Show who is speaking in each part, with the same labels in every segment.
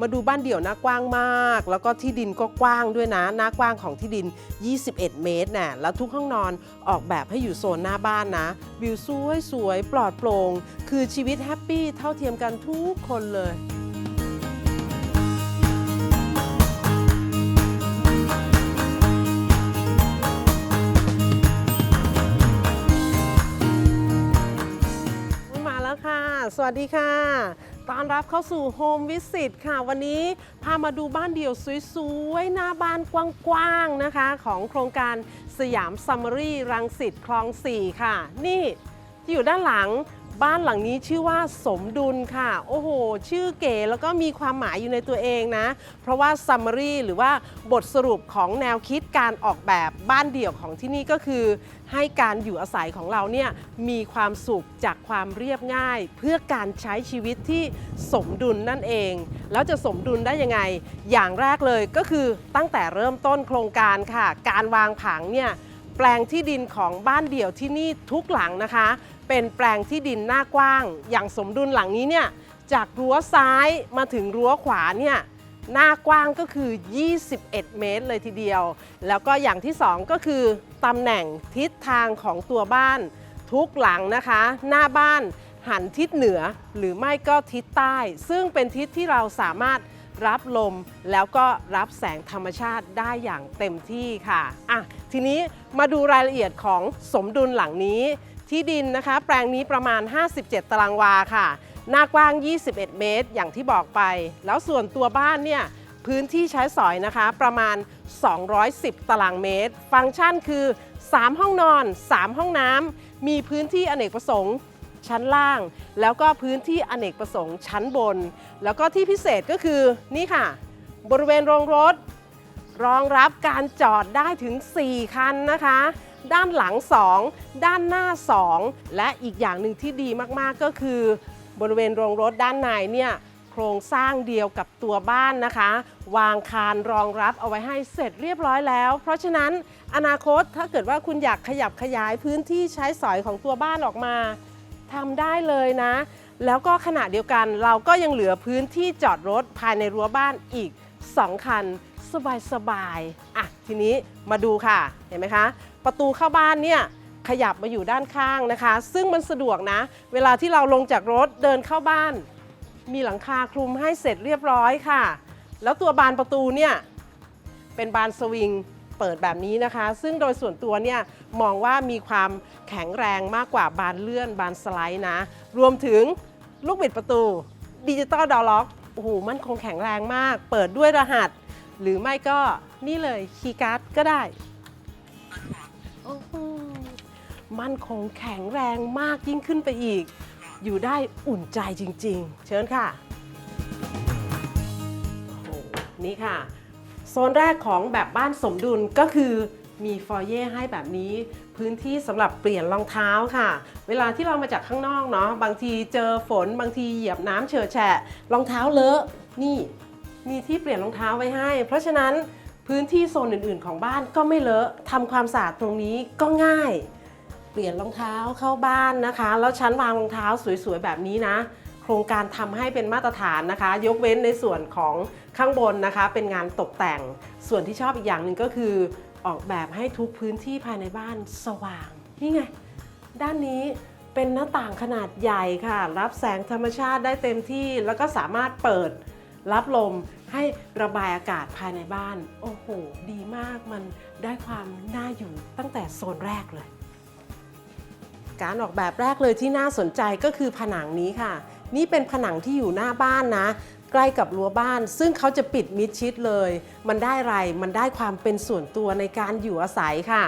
Speaker 1: มาดูบ้านเดี่ยวหน้ากว้างมาก แล้วก็ที่ดินก็กว้างด้วยนะหน้ากว้างของที่ดิน 21 เมตรน่ะแล้วทุกห้องนอนออกแบบให้อยู่โซนหน้าบ้านนะ วิวสวยสวยๆปลอดโปร่งคือชีวิตแฮปปี้เท่าเทียมกันทุกคนเลยมาแล้วค่ะสวัสดีค่ะต้อนรับเข้าสู่โฮมวิสิตค่ะ วันนี้พามาดูบ้านเดี่ยวสวยๆ หน้าบ้านกว้างๆนะคะ ของโครงการสยามซัมมารีรังสิตคลอง 4 ค่ะ นี่ที่อยู่ด้านหลัง บ้านหลังนี้ชื่อว่าสมดุลค่ะ โอ้โห ชื่อเก๋แล้วก็มีความหมายอยู่ในตัวเองนะ เพราะว่า summary หรือว่าบทสรุปของแนวคิดการออกแบบบ้านเดี่ยวของที่นี่ก็คือ ให้การอยู่อาศัยของเราเนี่ยมีความสุขจากความเรียบง่าย เพื่อการใช้ชีวิตที่สมดุลนั่นเอง แล้วจะสมดุลได้ยังไง อย่างแรกเลยก็คือตั้งแต่เริ่มต้นโครงการค่ะ การวางผังเนี่ย แปลงที่ดินของบ้านเดี่ยวที่นี่ทุกหลังนะคะ เป็นแปลงที่ดินหน้ากว้าง อย่างสมดุลหลังนี้เนี่ยจากรั้วซ้ายมาถึงรั้วขวาเนี่ยหน้ากว้างก็คือ 21 เมตรเลยทีเดียว แล้วก็อย่างที่ 2 ก็คือตำแหน่งทิศทางของตัวบ้าน ทุกหลังนะคะ หน้าบ้านหันทิศเหนือหรือไม่ก็ทิศใต้ ซึ่งเป็นทิศที่เราสามารถ รับลมแล้วก็รับแสงธรรมชาติได้อย่างเต็มที่ค่ะอะ ทีนี้มาดูรายละเอียดของสมดุลหลังนี้ ที่ดินนะคะ แปลงนี้ประมาณ 57 ตารางวาค่ะ หน้ากว้าง 21 เมตร อย่างที่บอกไป แล้วส่วนตัวบ้านเนี่ยพื้นที่ใช้สอยนะคะประมาณ 210 ตารางเมตร ฟังก์ชันคือ 3 ห้องนอน 3 ห้องน้ำมีพื้นที่อเนกประสงค์ ชั้นล่าง แล้วก็พื้นที่อเนกประสงค์ชั้นบน แล้วก็ที่พิเศษก็คือนี่ค่ะ บริเวณโรงรถ รองรับการจอดได้ถึง 4 คันนะคะ ด้านหลัง 2 ด้านหน้า 2 และอีกอย่างหนึ่งที่ดีมากๆก็คือบริเวณโรงรถด้านในเนี่ยโครงสร้างเดียวกับตัวบ้านนะคะ วางคานรองรับเอาไว้ให้เสร็จเรียบร้อยแล้ว เพราะฉะนั้นอนาคตถ้าเกิดว่าคุณอยากขยับขยายพื้นที่ใช้สอยของตัวบ้านออกมา ทำได้เลยนะ แล้วก็ขณะเดียวกันเราก็ยังเหลือพื้นที่จอดรถภายในรั้วบ้านอีก 2 คัน สบายสบายๆอะทีนี้มาดูค่ะ เห็นไหมคะ ประตูเข้าบ้านเนี่ยขยับมาอยู่ด้านข้างนะคะ ซึ่งมันสะดวกนะ เวลาที่เราลงจากรถเดินเข้าบ้าน มีหลังคาคลุมให้เสร็จเรียบร้อยค่ะ แล้วตัวบานประตูเนี่ยเป็นบานสวิง เปิดแบบนี้นะคะ ซึ่งโดยส่วนตัวเนี่ยมองว่ามีความแข็งแรงมากกว่าบานเลื่อนบานสไลด์นะ รวมถึงลูกบิดประตูดิจิตอลดอล็อกโอ้โหมันคงแข็งแรงมาก เปิดด้วยรหัส หรือไม่ก็นี่เลยคีย์การ์ดก็ได้โอ้โหมันคงแข็งแรงมากยิ่งขึ้นไปอีก อยู่ได้อุ่นใจจริง ๆ เชิญค่ะโอ้โหนี่ค่ะ โซนแรกของแบบบ้านสมดุลก็คือมีฟอยเย่ให้แบบนี้ พื้นที่สำหรับเปลี่ยนรองเท้าค่ะ เวลาที่เรามาจากข้างนอกเนาะบางทีเจอฝนบางทีเหยียบน้ำเฉอะแฉะรองเท้าเลอะนี่ มีที่เปลี่ยนรองเท้าไว้ให้ เพราะฉะนั้นพื้นที่โซนอื่นๆ ของบ้านก็ไม่เลอะทำความสะอาดตรงนี้ก็ง่าย เปลี่ยนรองเท้าเข้าบ้านนะคะ แล้วชั้นวางรองเท้าสวยๆแบบนี้นะ ครงการทำให้เป็นมาตรฐานนะคะ ยกเว้นในส่วนของข้างบนนะคะ เป็นงานตกแต่ง ส่วนที่ชอบอีกอย่างหนึ่งก็คือ ออกแบบให้ทุกพื้นที่ภายในบ้านสว่าง นี่ไง ด้านนี้เป็นหน้าต่างขนาดใหญ่ค่ะ รับแสงธรรมชาติได้เต็มที่ แล้วก็สามารถเปิดรับลมให้ระบายอากาศภายในบ้าน โอ้โห ดีมากมันได้ความน่าอยู่ตั้งแต่โซนแรกเลย การออกแบบแรกเลยที่น่าสนใจก็คือผนังนี้ค่ะ นี่เป็นผนังที่อยู่หน้าบ้านนะ ใกล้กับรั้วบ้าน ซึ่งเขาจะปิดมิดชิดเลย มันได้ไรมันได้ความเป็นส่วนตัวในการอยู่อาศัยค่ะ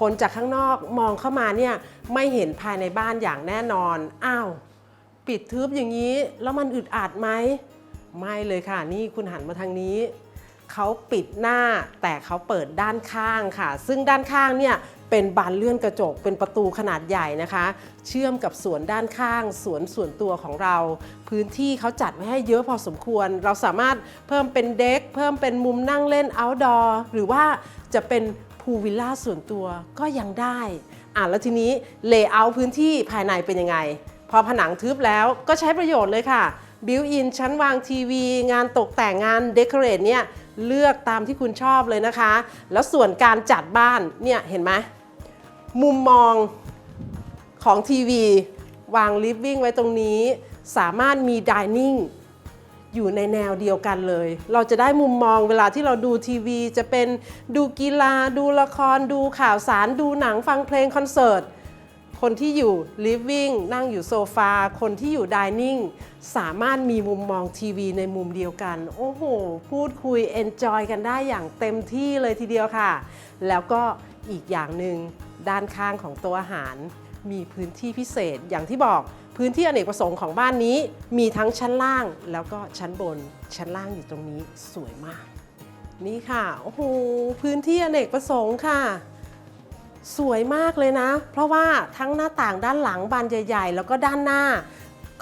Speaker 1: คนจากข้างนอกมองเข้ามาเนี่ยไม่เห็นภายในบ้านอย่างแน่นอนอ้าวปิดทึบอย่างนี้ แล้วมันอึดอัดไหมไม่เลยค่ะ นี่คุณหันมาทางนี้เขาปิดหน้าแต่เขาเปิดด้านข้างค่ะ ซึ่งด้านข้างเนี่ย เป็นบานเลื่อนกระจก เป็นประตูขนาดใหญ่นะคะ เชื่อมกับสวนด้านข้าง สวนส่วนตัวของเรา พื้นที่เขาจัดไว้ให้เยอะพอสมควร เราสามารถเพิ่มเป็นเด็ก เพิ่มเป็นมุมนั่งเล่น outdoor หรือว่าจะเป็นพูลวิลล่าส่วนตัวก็ยังได้อะแล้วทีนี้เลเยอร์พื้นที่ภายในเป็นยังไง พอผนังทึบแล้วก็ใช้ประโยชน์เลยค่ะบิวอินชั้นวางทีวี งานตกแต่งงานเดคอเรทเนี่ยเลือกตามที่คุณชอบเลยนะคะ แล้วส่วนการจัดบ้านเนี่ยเห็นไหม มุมมองของทีวี วางลิฟวิ่งไว้ตรงนี้ สามารถมีดิเนิ่งอยู่ในแนวเดียวกันเลย เราจะได้มุมมองเวลาที่เราดูทีวี จะเป็นดูกีฬา ดูละคร ดูข่าวสาร ดูหนังฟังเพลงคอนเสิร์ต คนที่อยู่ living นั่งอยู่โซฟา คนที่อยู่ dining สามารถมีมุมมองทีวีในมุมเดียวกัน โอ้โห พูดคุย enjoy กันได้อย่างเต็มที่เลยทีเดียวค่ะ แล้วก็อีกอย่างหนึ่ง ด้านข้างของต๊ะอาหาร มีพื้นที่พิเศษอย่างที่บอกพื้นที่อเนกประสงค์ของบ้านนี้ มีทั้งชั้นล่างแล้วก็ชั้นบน ชั้นล่างอยู่ตรงนี้สวยมาก นี่ค่ะโอ้โหพื้นที่อเนกประสงค์ค่ะ สวยมากเลยนะ เพราะว่าทั้งหน้าต่างด้านหลังบานใหญ่ ๆ แล้วก็ด้านหน้า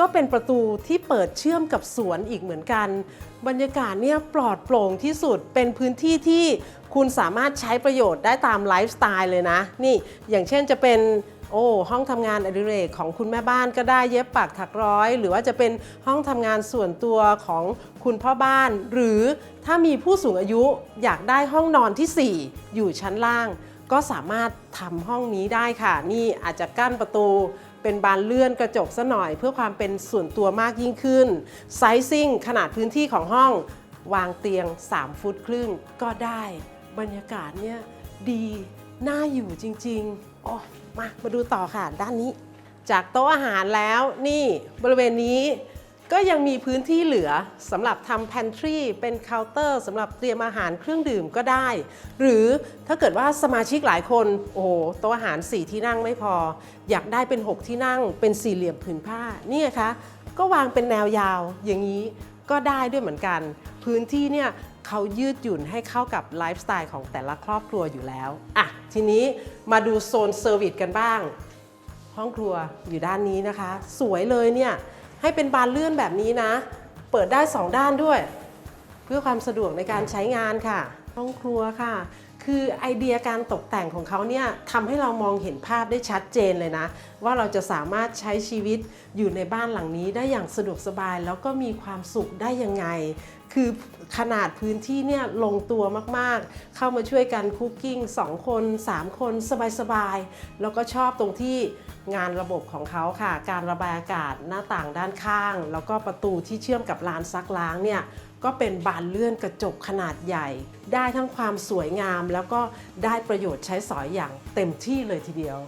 Speaker 1: ก็เป็นประตูที่เปิดเชื่อมกับสวนอีกเหมือนกัน บรรยากาศเนี่ยปลอดโปร่งที่สุดเป็นพื้นที่ที่คุณสามารถใช้ประโยชน์ได้ตามไลฟ์สไตล์เลยนะ นี่อย่างเช่นจะเป็นโอ้ห้องทำงานอดิเรกของคุณแม่บ้านก็ได้เย็บปักถักร้อย หรือว่าจะเป็นห้องทำงานส่วนตัวของคุณพ่อบ้าน หรือถ้ามีผู้สูงอายุอยากได้ห้องนอนที่ 4 อยู่ชั้นล่าง ก็สามารถทำห้องนี้ได้ค่ะ นี่อาจจะกั้นประตู เป็นบานเลื่อนกระจกซะหน่อย เพื่อความเป็นส่วนตัวมากยิ่งขึ้นไซซิ่งขนาดพื้นที่ของห้องวางเตียง 3 ฟุตครึ่งก็ได้ บรรยากาศเนี่ยดีน่าอยู่จริงๆโอ้มามาดูต่อค่ะด้านนี้ จากโต๊ะอาหารแล้วนี่บริเวณนี้ ก็ยังมีพื้นที่เหลือสำหรับทำ pantry เป็นเคาน์เตอร์สำหรับเตรียมอาหารเครื่องดื่มก็ได้ หรือถ้าเกิดว่าสมาชิกหลายคน โอ้โหโต๊ะอาหาร 4 ที่นั่งไม่พอ อยากได้เป็น 6 ที่นั่ง เป็นสี่เหลี่ยมผืนผ้านี่คะก็วางเป็นแนวยาวอย่างนี้ก็ได้ด้วยเหมือนกัน พื้นที่เนี่ยเขายืดหยุ่นให้เข้ากับไลฟ์สไตล์ของแต่ละครอบครัวอยู่แล้วอะทีนี้มาดูโซนเซอร์วิสกันบ้าง ห้องครัวอยู่ด้านนี้นะคะ สวยเลยเนี่ย ให้เป็นบานเลื่อนแบบนี้นะ เปิดได้ 2 ด้านด้วย เพื่อความสะดวกในการใช้งานค่ะ ห้องครัวค่ะ คือไอเดียการตกแต่งของเขาเนี่ยทำให้เรามองเห็นภาพได้ชัดเจนเลยนะ ว่าเราจะสามารถใช้ชีวิตอยู่ในบ้านหลังนี้ได้อย่างสะดวกสบาย แล้วก็มีความสุขได้ยังไง คือขนาดพื้นที่เนี่ยลงตัวมากๆ เข้ามาช่วยกันคุกกิ้ง2 คน 3 คนสบายๆ แล้วก็ชอบตรงที่งานระบบของเขาค่ะ การระบายอากาศหน้าต่างด้านข้าง แล้วก็ประตูที่เชื่อมกับลานซักล้างเนี่ยก็เป็นบานเลื่อนกระจกขนาดใหญ่ ได้ทั้งความสวยงาม แล้วก็ได้ประโยชน์ใช้สอยอย่างเต็มที่เลยทีเดียว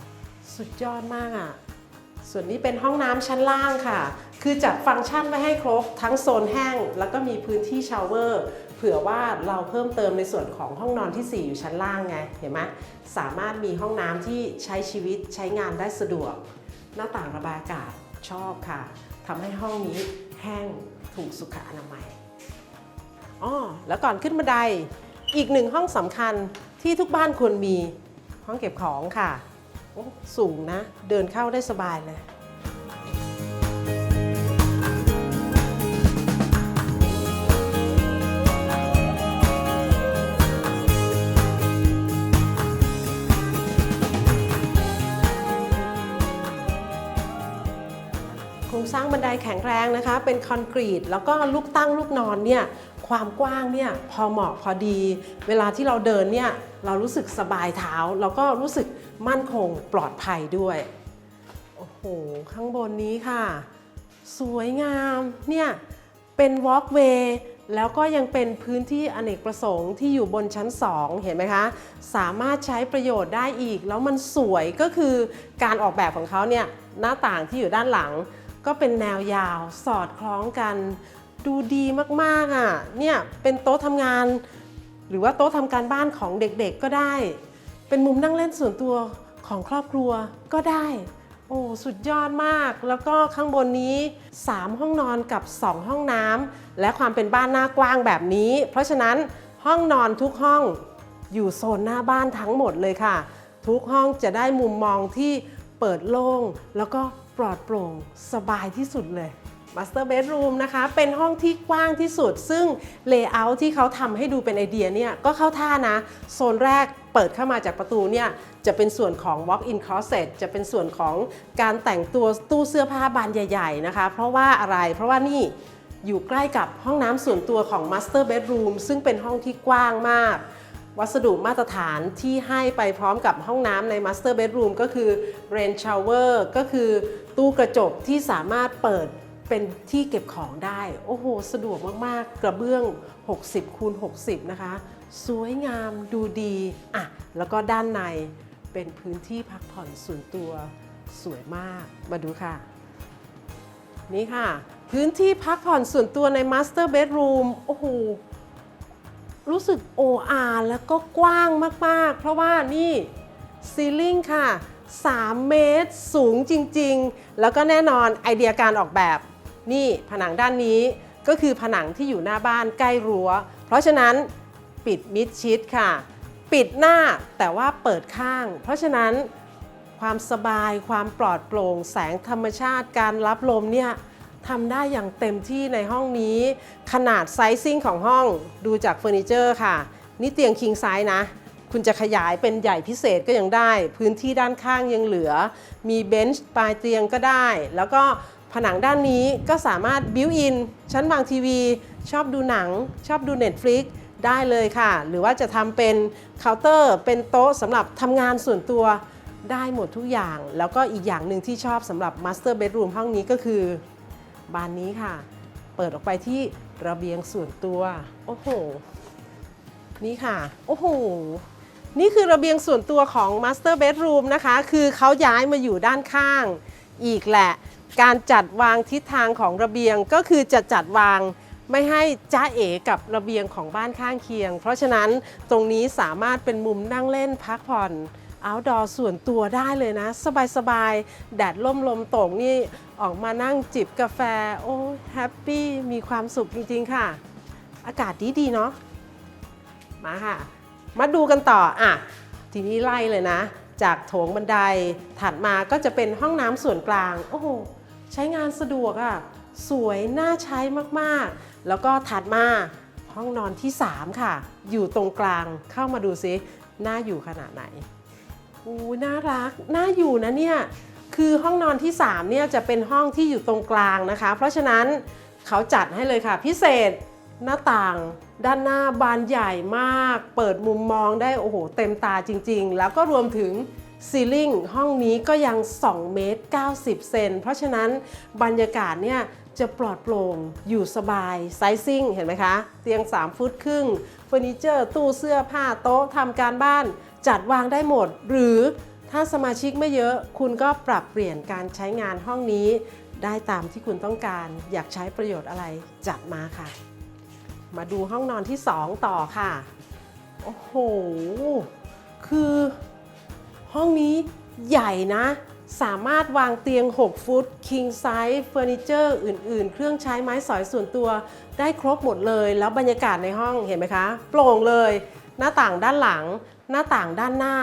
Speaker 1: สุดยอดมากอะ ส่วนนี้เป็นห้องน้ำชั้นล่างค่ะ คือจัดฟังก์ชันไว้ให้ครบทั้งโซนแห้ง แล้วก็มีพื้นที่ชาวเวอร์ เผื่อว่าเราเพิ่มเติมในส่วนของห้องนอนที่ 4 อยู่ชั้นล่างไง เห็นไหมสามารถมีห้องน้ำที่ใช้ชีวิตใช้งานได้สะดวก หน้าต่างระบายอากาศชอบค่ะทำให้ห้องนี้แห้งถูกสุขอนามัยอ๋อแล้วก่อนขึ้นบันไดอีกหนึ่งห้องสำคัญที่ทุกบ้านควรมีห้องเก็บของค่ะ สูงนะ เดินเข้าได้สบายเลยโครงสร้างบันไดแข็งแรงนะคะ เป็นคอนกรีต แล้วก็ลูกตั้งลูกนอนเนี่ย ความกว้างเนี่ย พอเหมาะพอดี เวลาที่เราเดินเนี่ย เรารู้สึกสบายเท้า แล้วก็รู้สึกมั่นคงปลอดภัยด้วย โอ้โห ข้างบนนี้ค่ะ สวยงามเนี่ยเป็นวอล์กเวย์แล้วก็ยังเป็นพื้นที่อเนกประสงค์ที่อยู่บนชั้น 2 เห็นไหมคะ สามารถใช้ประโยชน์ได้อีก แล้วมันสวยก็คือการออกแบบของเขาเนี่ยหน้าต่างที่อยู่ด้านหลัง ก็เป็นแนวยาวสอดคล้องกัน ดูดีมากๆอะเนี่ยเป็นโต๊ะทำงาน หรือว่าโต๊ะทำการบ้านของเด็กๆก็ได้ เป็นมุมนั่งเล่นส่วนตัวของครอบครัวก็ได้ โอ้สุดยอดมาก แล้วก็ข้างบนนี้ 3 ห้องนอนกับ 2 ห้องน้ำและความเป็นบ้านหน้ากว้างแบบนี้ เพราะฉะนั้นห้องนอนทุกห้องอยู่โซนหน้าบ้านทั้งหมดเลยค่ะ ทุกห้องจะได้มุมมองที่เปิดโล่งแล้วก็ปลอดโปร่งสบายที่สุดเลย Master Bedroom นะคะ เป็นห้องที่กว้างที่สุด ซึ่ง Layout ที่เขาทำให้ดูเป็นไอเดียเนี่ย ก็เข้าท่านะ โซนแรกเปิดเข้ามาจากประตูเนี่ยจะเป็นส่วนของ Walk-in Closet จะเป็นส่วนของการแต่งตัวตู้เสื้อผ้าบานใหญ่ ๆ นะคะ เพราะว่าอะไรเพราะว่านี่อยู่ใกล้กับห้องน้ำส่วนตัวของ Master Bedroom ซึ่งเป็นห้องที่กว้างมาก วัสดุมาตรฐานที่ให้ไปพร้อมกับห้องน้ำใน Master Bedroom ก็คือ Rain Shower ก็คือตู้กระจกที่สามารถเปิด เป็นที่เก็บของได้ โอ้โห สะดวกมาก ๆ กระเบื้อง 60คูณ60 นะคะ สวยงามดูดีอะแล้วก็ด้านในเป็นพื้นที่พักผ่อนส่วนตัวสวยมากมาดูค่ะ นี่ค่ะ พื้นที่พักผ่อนส่วนตัวใน Master Bedroom โอ้โห รู้สึกโออาแล้วก็กว้างมาก ๆ เพราะว่านี่ซีลิงค่ะ 3 เมตรสูงจริง ๆ แล้วก็แน่นอนไอเดียการออกแบบ นี่ผนังด้านนี้ก็คือผนังที่อยู่หน้าบ้านใกล้รั้ว เพราะฉะนั้นปิดมิดชิดค่ะ ปิดหน้าแต่ว่าเปิดข้าง เพราะฉะนั้นความสบายความปลอดโปร่ง แสงธรรมชาติการรับลมเนี่ยทำได้อย่างเต็มที่ในห้องนี้ ขนาดไซซิ่งของห้องดูจากเฟอร์นิเจอร์ค่ะ นี่เตียงคิงไซส์นะ คุณจะขยายเป็นใหญ่พิเศษก็ยังได้ พื้นที่ด้านข้างยังเหลือ มีเบนช์ปลายเตียงก็ได้ แล้วก็ ผนังด้านนี้ก็สามารถบิวอินชั้นวางทีวี ชอบดูหนัง ชอบดู Netflix ได้เลยค่ะ หรือว่าจะทำเป็นเคาน์เตอร์ เป็นโต๊ะสำหรับทำงานส่วนตัวได้หมดทุกอย่าง แล้วก็อีกอย่างหนึ่งที่ชอบสำหรับ Master Bedroom ห้องนี้ก็คือบานนี้ค่ะ เปิดออกไปที่ระเบียงส่วนตัว โอ้โห นี่ค่ะ โอ้โห นี่คือระเบียงส่วนตัวของ Master Bedroom นะคะ คือเขาย้ายมาอยู่ด้านข้างอีกแหละ การจัดวางทิศทางของระเบียงก็คือจะจัดวางไม่ให้จ้าเอ๋กับระเบียงของบ้านข้างเคียง เพราะฉะนั้นตรงนี้สามารถเป็นมุมนั่งเล่นพักผ่อน outdoor ส่วนตัวได้เลยนะ สบายๆ แดดล่มลมตกนี่ออกมานั่งจิบกาแฟ โอ้แฮปปี้ มีความสุขจริงๆ ค่ะ อากาศดีๆ เนาะมาค่ะ มาดูกันต่ออะทีนี้ไล่เลยนะ จากโถงบันไดถัดมาก็จะเป็นห้องน้ำส่วนกลาง โอ้โห ใช้งานสะดวกอะ่ะสวยน่าใช้มากๆ แล้วก็ถัดมาห้องนอนที่ 3 ค่ะ อยู่ตรงกลางเข้ามาดูซิน่าอยู่ขนาดไหนอู้น่ารักน่าอยู่นะเนี่ยคือห้องนอนที่ 3 เนี่ยจะเป็นห้องที่อยู่ตรงกลางนะคะ เพราะฉะนั้นเขาจัดให้เลยค่ะ พิเศษหน้าต่างด้านหน้าบานใหญ่มาก เปิดมุมมองได้โอ้โหเต็มตาจริง ๆ แล้วก็รวมถึง ซีลิงห้องนี้ก็ยัง 2 เมตร 90 เซน เพราะฉะนั้นบรรยากาศเนี่ยจะปลอดโปร่ง อยู่สบาย ไซซิ่ง เห็นไหมคะ เตียง 3 ฟุตครึ่งเฟอร์นิเจอร์ ตู้เสื้อผ้าโต๊ะทำการบ้าน จัดวางได้หมด หรือถ้าสมาชิกไม่เยอะ คุณก็ปรับเปลี่ยนการใช้งานห้องนี้ ได้ตามที่คุณต้องการ อยากใช้ประโยชน์อะไร จัดมาค่ะ มาดูห้องนอนที่ 2 ต่อค่ะ โอ้โห คือ ห้องนี้ใหญ่นะ สามารถวางเตียง 6 ฟุต king size เฟอร์นิเจอร์อื่น ๆ เครื่องใช้ไม้สอยส่วนตัวได้ครบหมดเลย แล้วบรรยากาศในห้องเห็นไหมคะ โปร่งเลย หน้าต่างด้านหลัง หน้าต่างด้านหน้า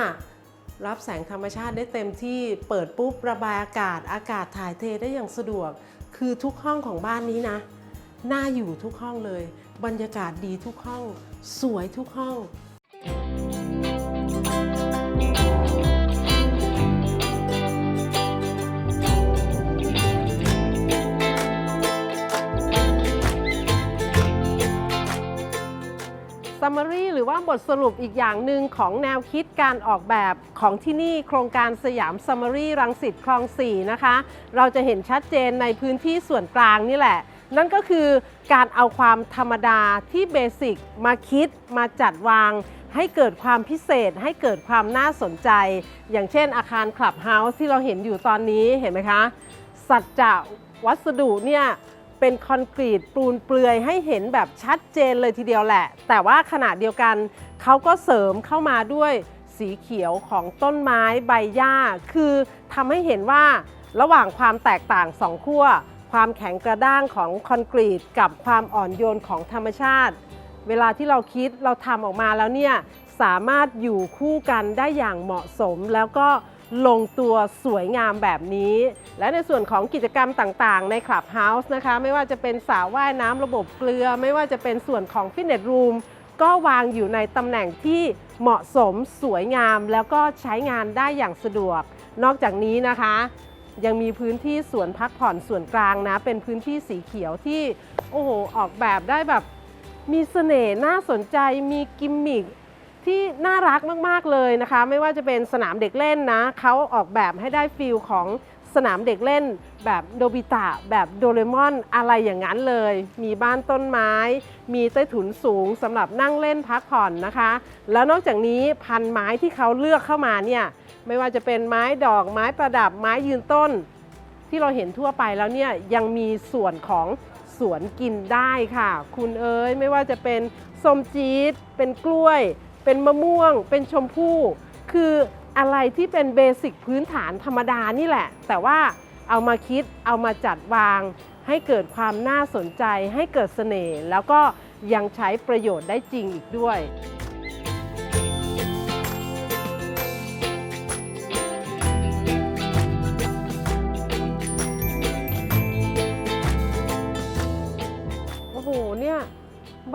Speaker 1: รับแสงธรรมชาติได้เต็มที่เปิดปุ๊บระบายอากาศ อากาศถ่ายเทได้อย่างสะดวก คือทุกห้องของบ้านนี้นะน่าอยู่ทุกห้องเลย บรรยากาศดีทุกห้อง สวยทุกห้อง Summary หรือว่าบทสรุปอีกอย่างหนึ่งของแนวคิดการออกแบบของที่นี่โครงการสยาม Summary รังสิตคลอง 4 นะคะ เราจะเห็นชัดเจนในพื้นที่ส่วนกลางนี่แหละ นั่นก็คือการเอาความธรรมดาที่เบสิกมาคิดมาจัดวางให้เกิดความพิเศษให้เกิดความน่าสนใจ อย่างเช่นอาคารคลับเฮาส์ที่เราเห็นอยู่ตอนนี้เห็นไหมคะ สัจจะวัสดุเนี่ย เป็นคอนกรีตปูนเปลือยให้เห็นแบบชัดเจนเลยทีเดียวแหละ แต่ว่าขณะเดียวกันเขาก็เสริมเข้ามาด้วยสีเขียวของต้นไม้ใบหญ้า คือทำให้เห็นว่าระหว่างความแตกต่างสองขั้ว ความแข็งกระด้างของคอนกรีต กับความอ่อนโยนของธรรมชาติ เวลาที่เราคิดเราทำออกมาแล้วเนี่ยสามารถอยู่คู่กันได้อย่างเหมาะสมแล้วก็ ลงตัวสวยงามแบบนี้ และในส่วนของกิจกรรมต่างๆ ในคลับเฮาส์นะคะ ไม่ว่าจะเป็นสระว่ายน้ำระบบเกลือ ไม่ว่าจะเป็นส่วนของฟิตเนสรูมก็วางอยู่ในตำแหน่งที่เหมาะสมสวยงาม แล้วก็ใช้งานได้อย่างสะดวก นอกจากนี้นะคะ ยังมีพื้นที่สวนพักผ่อนส่วนกลางนะ เป็นพื้นที่สีเขียวที่ โอ้โห ออกแบบได้แบบมีเสน่ห์น่าสนใจมีกิมมิค ที่น่ารักมาก ๆ เลยนะคะ ไม่ว่าจะเป็นสนามเด็กเล่นนะเขาออกแบบให้ได้ฟิลของสนามเด็กเล่น แบบโดบิตะ แบบโดเรมอนอะไรอย่างนั้นเลย มีบ้านต้นไม้ มีใต้ถุนสูงสำหรับนั่งเล่นพักผ่อนนะคะ แล้วนอกจากนี้พันไม้ที่เขาเลือกเข้ามาเนี่ยไม่ว่าจะเป็นไม้ดอกไม้ประดับไม้ยืนต้น ที่เราเห็นทั่วไปแล้วเนี่ยยังมีส่วนของสวนกินได้ค่ะ คุณเอ๋ยไม่ว่าจะเป็นส้มจี๊ดเป็นกล้วย เป็นมะม่วง เป็นชมพู่ คืออะไรที่เป็นเบสิกพื้นฐานธรรมดานี่แหละ แต่ว่าเอามาคิดเอามาจัดวาง ให้เกิดความน่าสนใจ ให้เกิดเสน่ห์แล้วก็ยังใช้ประโยชน์ได้จริงอีกด้วย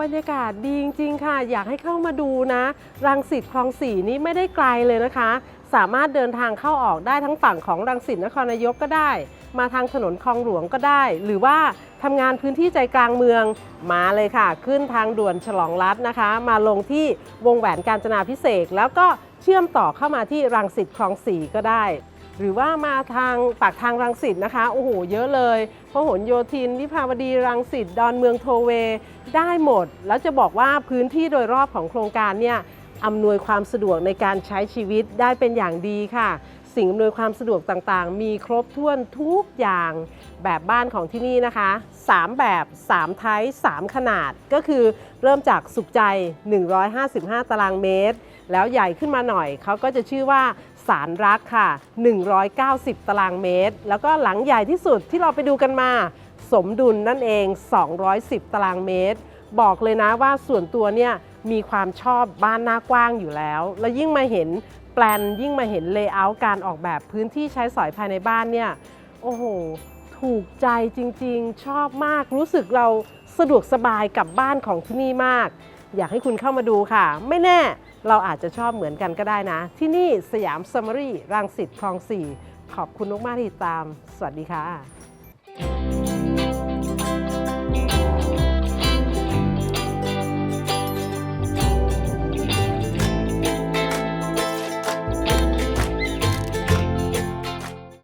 Speaker 1: บรรยากาศดีจริงๆค่ะ อยากให้เข้ามาดูนะ รังสิตคลองสี่นี้ไม่ได้ไกลเลยนะคะ สามารถเดินทางเข้าออกได้ทั้งฝั่งของรังสิตนครนายกก็ได้ มาทางถนนคลองหลวงก็ได้ หรือว่าทำงานพื้นที่ใจกลางเมืองมาเลยค่ะ ขึ้นทางด่วนฉลองรัฐนะคะ มาลงที่วงแหวนกาญจนาพิเศษแล้วก็เชื่อมต่อเข้ามาที่รังสิตคลองสี่ก็ได้ หรือว่ามาทางปากทางรังสิตนะคะ โอ้โห เยอะเลยพหลโยธินวิภาวดีรังสิตดอนเมืองโทเว ได้หมด แล้วจะบอกว่าพื้นที่โดยรอบของโครงการเนี่ยอำนวยความสะดวกในการใช้ชีวิตได้เป็นอย่างดีค่ะ สิ่งอำนวยความสะดวกต่างๆ มีครบถ้วนทุกอย่างแบบบ้านของที่นี่นะคะ 3 แบบ 3 ไทป์3ขนาดก็คือเริ่มจากสุขใจ 155 ตารางเมตร แล้วใหญ่ขึ้นมาหน่อยเขาก็จะชื่อว่า สารรักค่ะ 190 ตารางเมตร แล้วก็หลังใหญ่ที่สุดที่เราไปดูกันมา สมดุลนั่นเอง 210 ตารางเมตร บอกเลยนะว่าส่วนตัวเนี่ยมีความชอบบ้านหน้ากว้างอยู่แล้ว แล้วยิ่งมาเห็นแปลนยิ่งมาเห็นเลเยอร์การออกแบบพื้นที่ใช้สอยภายในบ้านเนี่ยโอ้โหถูกใจจริงๆ ชอบมากรู้สึกเราสะดวกสบายกับบ้านของที่นี่มาก อยากให้คุณเข้ามาดูค่ะ ไม่แน่ เราอาจจะชอบเหมือนกันก็ได้นะ ที่นี่สยามซัมมารีรังสิตคลอง4ขอบคุณมากๆที่ตาม สวัสดีค่ะ